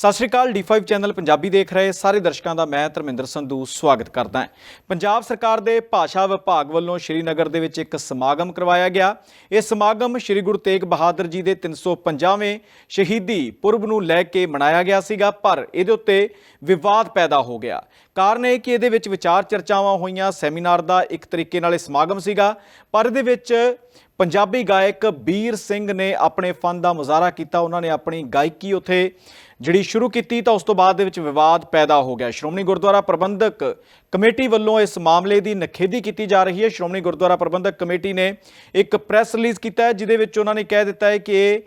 ਸਤਿ ਸ਼੍ਰੀ ਅਕਾਲ D5 channel Punjabi ਦੇਖ ਰਹੇ ਸਾਰੇ ਦਰਸ਼ਕਾਂ ਦਾ ਮੈਂ ਧਰਮਿੰਦਰ ਸੰਧੂ ਸਵਾਗਤ ਕਰਦਾ ਹਾਂ। ਪੰਜਾਬ ਸਰਕਾਰ ਦੇ ਭਾਸ਼ਾ ਵਿਭਾਗ ਵੱਲੋਂ ਸ਼੍ਰੀਨਗਰ ਦੇ ਵਿੱਚ ਇੱਕ ਸਮਾਗਮ ਕਰਵਾਇਆ ਗਿਆ। ਇਹ ਸਮਾਗਮ ਸ਼੍ਰੀ ਗੁਰੂ ਤੇਗ ਬਹਾਦਰ ਜੀ ਦੇ 350ਵੇਂ ਸ਼ਹੀਦੀ ਪੁਰਬ ਨੂੰ ਲੈ ਕੇ ਮਨਾਇਆ ਗਿਆ ਸੀਗਾ, ਪਰ ਇਹਦੇ ਉੱਤੇ ਵਿਵਾਦ ਪੈਦਾ ਹੋ ਗਿਆ। ਕਾਰਨ ਇਹ ਕਿ ਇਹਦੇ ਵਿੱਚ ਵਿਚਾਰ ਚਰਚਾਵਾਂ ਹੋਈਆਂ, ਸੈਮੀਨਾਰ ਦਾ ਇੱਕ ਤਰੀਕੇ ਨਾਲ ਇਹ ਸਮਾਗਮ ਸੀਗਾ, ਪਰ ਇਹਦੇ ਵਿੱਚ ਪੰਜਾਬੀ ਗਾਇਕ ਬੀਰ ਸਿੰਘ ਨੇ ਆਪਣੇ ਫਨ ਦਾ ਮੁਜ਼ਾਹਰਾ ਕੀਤਾ। ਉਹਨਾਂ ਨੇ ਆਪਣੀ ਗਾਇਕੀ ਉਥੇ ਜਿਹੜੀ ਸ਼ੁਰੂ ਕੀਤੀ, ਤਾਂ ਉਸ ਤੋਂ ਬਾਅਦ ਦੇ ਵਿੱਚ ਵਿਵਾਦ ਪੈਦਾ ਹੋ ਗਿਆ। ਸ਼੍ਰੋਮਣੀ ਗੁਰਦੁਆਰਾ ਪ੍ਰਬੰਧਕ ਕਮੇਟੀ ਵੱਲੋਂ ਇਸ ਮਾਮਲੇ ਦੀ ਨਖੇਦੀ ਕੀਤੀ ਜਾ ਰਹੀ ਹੈ। ਸ਼੍ਰੋਮਣੀ ਗੁਰਦੁਆਰਾ ਪ੍ਰਬੰਧਕ ਕਮੇਟੀ ਨੇ ਇੱਕ ਪ੍ਰੈਸ ਰਿਲੀਜ਼ ਕੀਤਾ ਹੈ, ਜਿਹਦੇ ਵਿੱਚ ਉਹਨਾਂ ਨੇ ਕਹਿ ਦਿੱਤਾ ਹੈ ਕਿ ਇਹ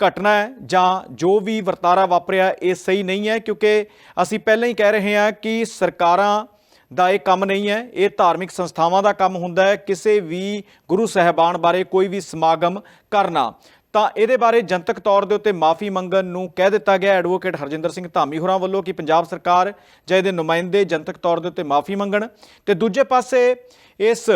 ਘਟਨਾ ਹੈ ਜਾਂ ਜੋ ਵੀ ਵਰਤਾਰਾ ਵਾਪਰਿਆ, ਇਹ ਸਹੀ ਨਹੀਂ ਹੈ, ਕਿਉਂਕਿ ਅਸੀਂ ਪਹਿਲਾਂ ਹੀ ਕਹਿ ਰਹੇ ਹਾਂ ਕਿ ਸਰਕਾਰਾਂ ਦਾ ਇਹ ਕੰਮ ਨਹੀਂ ਹੈ। ਇਹ ਧਾਰਮਿਕ ਸੰਸਥਾਵਾਂ ਦਾ ਕੰਮ ਹੁੰਦਾ ਹੈ। ਕਿਸੇ ਵੀ ਗੁਰੂ ਸਹਿਬਾਨ ਬਾਰੇ ਕੋਈ ਵੀ ਸਮਾਗਮ ਕਰਨਾ। ਤਾਂ ਇਹਦੇ ਬਾਰੇ ਜਨਤਕ ਤੌਰ ਦੇ ਉੱਤੇ ਮਾਫੀ ਮੰਗਣ ਨੂੰ ਕਹਿ ਦਿੱਤਾ ਗਿਆ ਐਡਵੋਕੇਟ ਹਰਜਿੰਦਰ ਸਿੰਘ ਧਾਮੀ ਹੋਰਾਂ ਵੱਲੋਂ ਕਿ ਪੰਜਾਬ ਸਰਕਾਰ ਜਾਂ ਇਹਦੇ ਨੁਮਾਇੰਦੇ ਜਨਤਕ ਤੌਰ ਦੇ ਉੱਤੇ ਮਾਫੀ ਮੰਗਣ। ਤੇ ਦੂਜੇ ਪਾਸੇ ਇਸ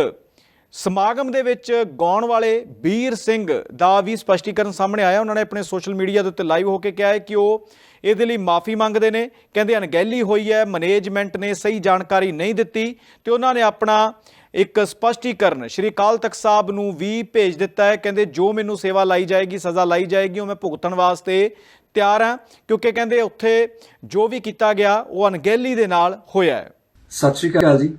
ਸਮਾਗਮ ਦੇ ਵਿੱਚ ਗਾਉਣ ਵਾਲੇ ਵੀਰ ਸਿੰਘ ਦਾ ਵੀ ਸਪਸ਼ਟੀਕਰਨ ਸਾਹਮਣੇ ਆਇਆ। ਉਹਨਾਂ ਨੇ ਆਪਣੇ ਸੋਸ਼ਲ ਮੀਡੀਆ ਦੇ ਉੱਤੇ ਲਾਈਵ ਹੋ ਕੇ ਕਿਹਾ ਹੈ ਕਿ ਉਹ ਇਹਦੇ ਲਈ ਮਾਫੀ ਮੰਗਦੇ ਨੇ। ਕਹਿੰਦੇ ਅਣਗਹਿਲੀ ਹੋਈ ਹੈ, ਮੈਨੇਜਮੈਂਟ ਨੇ ਸਹੀ ਜਾਣਕਾਰੀ ਨਹੀਂ ਦਿੱਤੀ ਤੇ ਉਹਨਾਂ ਨੇ ਆਪਣਾ ਇੱਕ ਸਪਸ਼ਟੀਕਰਨ ਸ਼੍ਰੀ ਅਕਾਲ ਤਖਤ ਸਾਹਿਬ ਨੂੰ ਵੀ ਭੇਜ ਦਿੱਤਾ ਹੈ। ਕਹਿੰਦੇ ਜੋ ਮੈਨੂੰ ਸੇਵਾ ਲਾਈ ਜਾਏਗੀ, ਸਜ਼ਾ ਲਾਈ ਜਾਏਗੀ, ਉਹ ਮੈਂ ਭੁਗਤਣ ਵਾਸਤੇ ਤਿਆਰ ਹਾਂ। ਕਿਉਂਕਿ ਕਹਿੰਦੇ ਉੱਥੇ ਜੋ ਵੀ ਕੀਤਾ ਗਿਆ, ਉਹ ਅਣਗਹਿਲੀ ਦੇ ਨਾਲ ਹੋਇਆ ਹੈ। ਸਤਿ ਸ਼੍ਰੀ ਅਕਾਲ ਜੀ।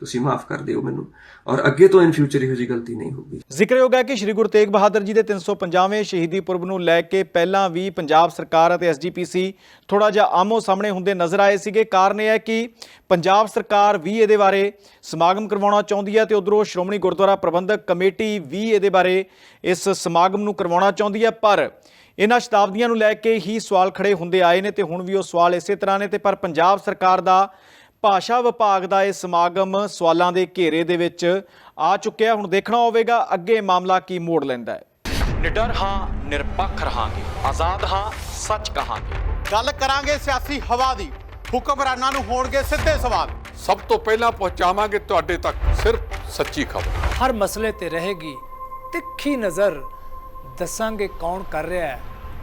ਤੁਸੀਂ ਮਾਫ ਕਰ ਦਿਓ ਮੈਨੂੰ। ਔਰ ਅੱਗੇ ਤੋਂ ਇਨ ਫਿਊਚਰ ਇਹੋ ਜਿਹੀ ਗਲਤੀ ਨਹੀਂ ਹੋਊਗੀ। ਜ਼ਿਕਰਯੋਗ ਹੈ ਕਿ ਸ਼੍ਰੀ ਗੁਰੂ ਤੇਗ ਬਹਾਦਰ ਜੀ ਦੇ 350ਵੇਂ ਸ਼ਹੀਦੀ ਪੁਰਬ ਨੂੰ ਲੈ ਕੇ ਪਹਿਲਾਂ ਵੀ ਪੰਜਾਬ ਸਰਕਾਰ ਅਤੇ ਐਸਜੀਪੀਸੀ ਥੋੜਾ ਜਿਹਾ ਆਮੋ ਸਾਹਮਣੇ ਹੁੰਦੇ ਨਜ਼ਰ ਆਏ ਸੀਗੇ। ਕਾਰਨ ਇਹ ਹੈ ਕਿ ਪੰਜਾਬ ਸਰਕਾਰ ਵੀ ਇਹਦੇ ਬਾਰੇ ਸਮਾਗਮ ਕਰਵਾਉਣਾ ਚਾਹੁੰਦੀ ਹੈ ਤੇ ਉਧਰੋਂ ਸ਼੍ਰੋਮਣੀ ਗੁਰਦੁਆਰਾ ਪ੍ਰਬੰਧਕ ਕਮੇਟੀ ਵੀ ਇਹਦੇ ਬਾਰੇ ਇਸ ਸਮਾਗਮ ਨੂੰ ਕਰਵਾਉਣਾ ਚਾਹੁੰਦੀ ਹੈ। ਪਰ ਇਹਨਾਂ ਸ਼ਤਾਬਦੀਆਂ ਨੂੰ ਲੈ ਕੇ ਹੀ ਸਵਾਲ ਖੜੇ ਹੁੰਦੇ ਆਏ ਨੇ ਤੇ ਹੁਣ ਵੀ ਉਹ ਸਵਾਲ ਇਸੇ ਤਰ੍ਹਾਂ ਨੇ ਤੇ ਪਰ ਪੰਜਾਬ ਸਰਕਾਰ ਦਾ ਭਾਸ਼ਾ ਵਿਭਾਗ ਦਾ ਇਹ ਸਮਾਗਮ ਸਵਾਲਾਂ ਦੇ ਘੇਰੇ ਦੇ ਵਿੱਚ ਆ ਚੁੱਕਿਆ। ਹੁਣ ਦੇਖਣਾ ਹੋਵੇਗਾ ਅੱਗੇ ਮਾਮਲਾ ਕੀ ਮੋੜ ਲੈਂਦਾ ਹੈ। ਨਿਡਰ ਹਾਂ ਨਿਰਪੱਖ ਰਹਾਂਗੇ। ਆਜ਼ਾਦ ਹਾਂ ਸੱਚ ਕਹਾਂਗੇ। ਗੱਲ ਕਰਾਂਗੇ ਸਿਆਸੀ ਹਵਾ ਦੀ। ਹੁਕਮਰਾਨਾਂ ਨੂੰ ਹੋਣਗੇ ਸਿੱਧੇ ਸਵਾਲ। ਸਭ ਤੋਂ ਪਹਿਲਾਂ ਪਹੁੰਚਾਵਾਂਗੇ ਤੁਹਾਡੇ ਤੱਕ ਸਿਰਫ ਸੱਚੀ ਖਬਰ। ਹਰ ਮਸਲੇ ਤੇ ਰਹੇਗੀ ਤਿੱਖੀ ਨਜ਼ਰ। ਦੱਸਾਂਗੇ ਕੌਣ ਕਰ ਰਿਹਾ ਹੈ।